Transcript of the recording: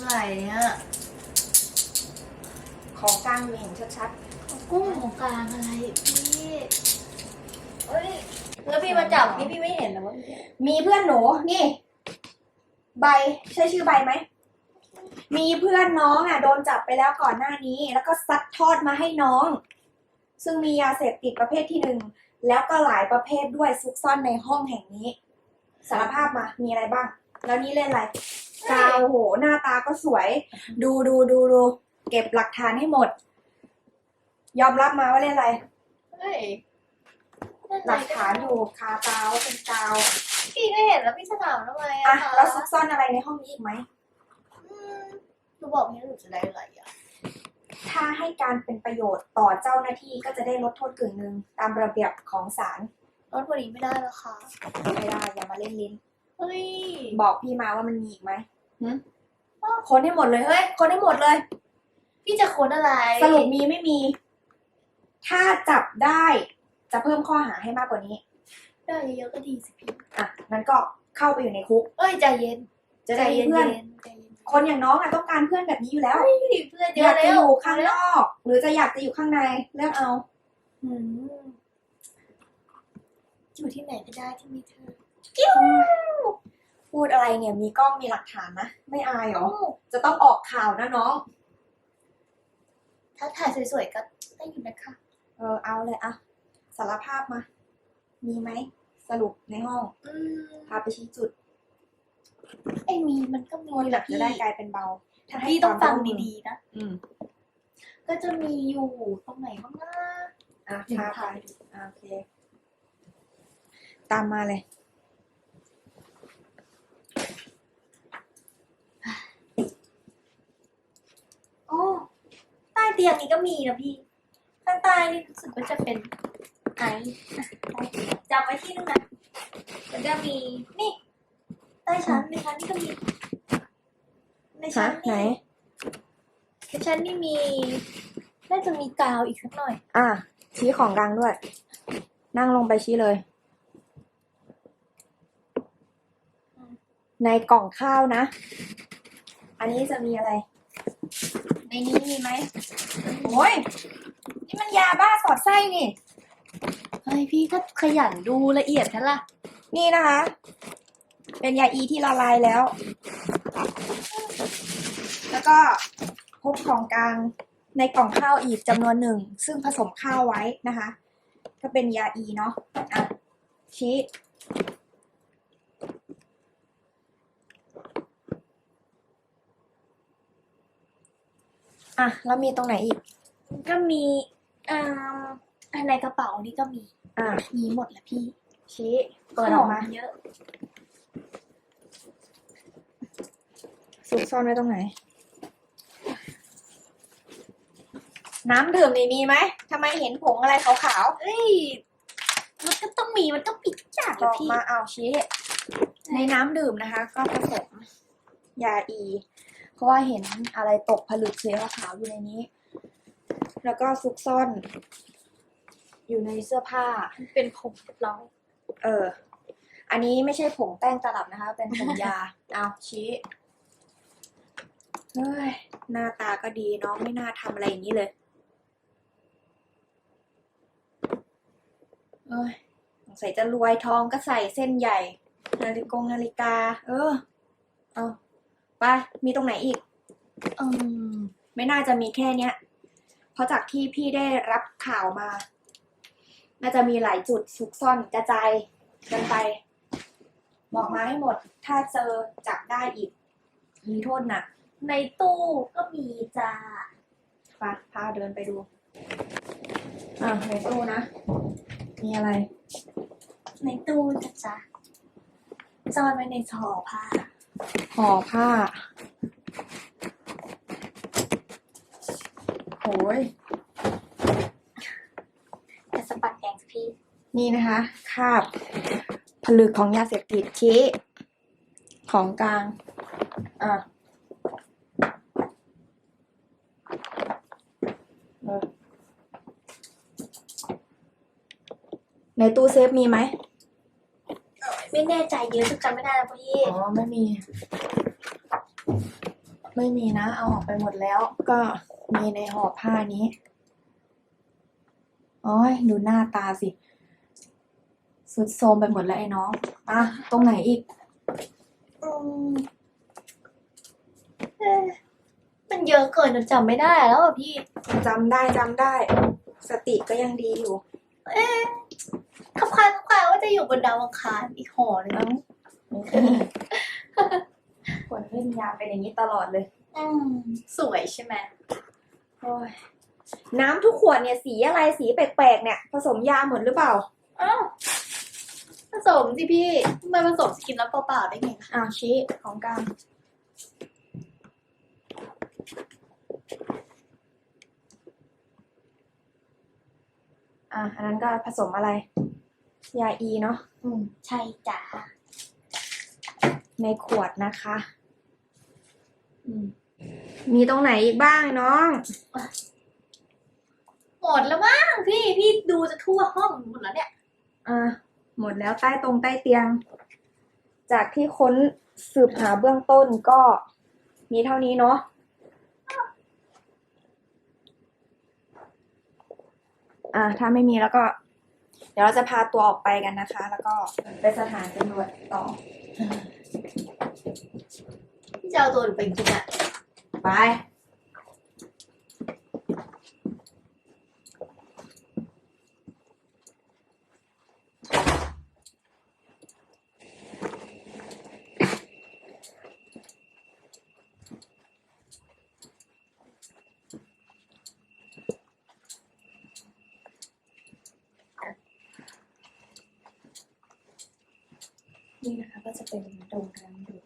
เนี่ยของกลางมีเห็นชัดกุ้งของกลางอะไรพี่เอ้ยแล้วพี่มาจับนี่พี่ไม่เห็นเหรอว่าพี่ๆมีเพื่อนหนูนี่ ใบใช่ชื่อใบไหม มีเพื่อนน้องอะโดนจับไปแล้วก่อนหน้านี้ แล้วก็ซัดทอดมาให้น้อง ซึ่งมียาเสพติดประเภทที่หนึ่งแล้วก็หลายประเภทด้วยซุกซ่อนในห้องแห่งนี้ สารภาพมามีอะไรบ้าง แล้วนี่เล่นอะไร กาวโห หน้าตาก็สวย ดูดูดูดูเก็บหลักฐานให้หมด ยอมรับมาว่าเล่นอะไร เฮ้ยหลักฐานอยู่คาตาว่าเป็นกาวพี่ก็เห็นแล้วพี่จะถามทำไมอะอะคะแล้วซุกซ่อนอะไรในห้องนี้อีกไหมอืมหนูบอกพี่หนูจะได้อะไรอะถ้าให้การเป็นประโยชน์ต่อเจ้าหน้าที่ก็จะได้ลดโทษกึ่งหนึ่งตามระเบียบของศาลรถวันนี้ไม่ได้แล้วค่ะไม่ได้อย่ามาเล่นลิ้น เฮ้ยบอกพี่มาว่ามันมีอีกไหมหึค้นให้หมดเลยเฮ้ยค้นให้หมดเลย พี่จะค้นอะไรสรุปมีไม่มี ถ้าจับได้จะเพิ่มข้อหาให้มากกว่านี้ ได้เยอะๆก็ดีสิพี่อะงั้นก็เข้าไปอยู่ในคุก เอ้ยใจเย็นจะได้มีเพื่อน ใจเย็นคนอย่างน้องอะต้องการเพื่อนแบบนี้อยู่แล้ว เฮ้ยเพื่อนเยอยาอะกจะแล้อวยู่ข้างนอก หรือจะอยากจะอยู่ข้างในเลือกเอา อืมอยู่ที่ไหนก็ได้ที่มีเธอ พูดอะไรเนี่ยมีกล้องมีหลักฐานนะไม่อายเหรอ จะต้องออกข่าวนะน้อง ถ้าถ่ายสวยๆก็ได้อยู่นะคะ เออเอาเลยอะสารภาพมา มีไหมสรุปในห้องอืมพาไปชี้จุดไอ้มีมันก็มีคนแหแบละบพี่จะได้กลายเป็นเบาถ้าให้พี่ต้องควาฟัมงร่วมมือดีๆนะอืมก็จะมีอยู่ตรงไหนบ้างนะอะเดี๋ยวพาพาไปไปดูอะโอเค ตามมาเลย โอ้ใต้เตียงนี้ก็มีนะพี่ ข้างใต้นี่รู้สึกว่าจะเป็นไอซ์อะใต้เตียงจำไว้ที่นึงนะมันจะมีนี่ใต้ชั้นในชั้นนี่ก็มีในชั้ฮะนไหนนี่ในชั้นนี่มี น่าจะมีกาวอีกสักหน่อย อะชี้ของกลางด้วย นั่งลงไปชี้เลย ในกล่องข้าวนะ อันนี้จะมีอะไรในนี้มีไหมโอ้ยนี่มันยาบ้าสอดไส้นี่ เฮ้ยพี่ก็ขยันดูละเอียดฉันล่ะ นี่นะคะ เป็นยาอีที่ละลายแล้ว แล้วก็พบของกลางในกล่องข้าวอีกจำนวนหนึ่ง ซึ่งผสมข้าวไว้นะคะ ก็เป็นยาอีเนาะอะชี้ อะแล้วมีตรงไหนอีก ก็มีอ่าอันในกระเป๋านี่ก็มี อะมีหมดแหละพี่ชี้เปิดออกมาเยอะซุกซ่อนไว้ตรงไหน น้ำดื่มนี่มีไหมทำไมเห็นผงอะไรขาวเอ้ยมันก็ต้องมีมันก็ปิดยากๆอะบอกพี่มาเอาชี้ ในน้ำดื่มนะคะ ก็ผสมยาอี เพราะว่าเห็นอะไรตกผลึกสีขาวๆอยู่ในนี้ แล้วก็ซุกซ่อน อยู่ในเสื้อผ้ามันเป็นผงเราเออ อันนี้ไม่ใช่ผงแป้งตลับนะคะ เป็นผงยา เอาชี้เฮ้ยหน้าตาก็ดีน้องไม่น่าทำอะไรอย่างนี้เลยเอ้ยสงสัยจะรวยทองก็ใส่เส้นใหญ่ นาฬิกงนาฬิกา เออ เอา ไปมีตรงไหนอีกอืมไม่น่าจะมีแค่เนี้ย เพราะจากที่พี่ได้รับข่าวมา น่าจะมีหลายจุดซุกซ่อนกระจายกันไป บอกมาให้หมด ถ้าเจอจับได้อีก มีโทษหนัก ในตู้ก็มีจ้าไปพาเดินไปดู อะในตู้นะ มีอะไร ในตู้นะจ๊ะซ่อนไว้ในห่อผ้า ห่อผ้าโอ้ยแต่สะบัดแดงสิพี่ นี่นะคะคาบผลึกของยาเสพติดชี้ของกลาง อะเออในตู้เซฟมีไหม ไม่แน่ใจเยอะจนจำไม่ได้แล้วพี่อ๋อไม่มี ไม่มีนะ เอาออกไปหมดแล้ว ก็มีในห่อผ้านี้โอ้ยดูหน้าตาสิ สุดโทรมไปหมดแล้วไอ้น้องอะตรงไหนอีกอืมเอ๊ะมันเยอะเกินจนจำไม่ได้แล้วอะพี่ จำได้จำได้ สติก็ยังดีอยู่ เอ๊ะ ขับคายขับคายว่าจะอยู่บนดาวอังคารอีกห่อหนึงเอ้าคนเล่นยาเป็นอย่างนี้ตลอดเลย อืมสวยใช่ไหมโอ้ยน้ำทุกขวดเนี่ยสีอะไรสีแปลกๆเนี่ยผสมยาหมดหรือเปล่า อ้าวผสมสิพี่ทำไมผสมสกินแล้วเปล่าๆได้ไงอ่าชี้ของกลาง อะอันนั้นก็ผสมอะไร ยาอีเนาะอืมใช่จ้ะในขวดนะคะ อืมมีตรงไหนอีกบ้างน้อง หมดแล้วมั้งพี่ พี่ดูจะทั่วห้องหมดแล้วเนี่ยอะหมดแล้วใต้ตรงใต้เตียง จากที่ค้นสืบหาเบื้องต้นก็มีเท่านี้เนาะ อะถ้าไม่มีแล้วก็ เดี๋ยวเราจะพาตัวออกไปกันนะคะ แล้วก็ไปสถานตำรวจต่อ พี่จะเอาตัวหนูไปกินอะ ไป นี่นะคะก็จะเป็นโรงแรมหรู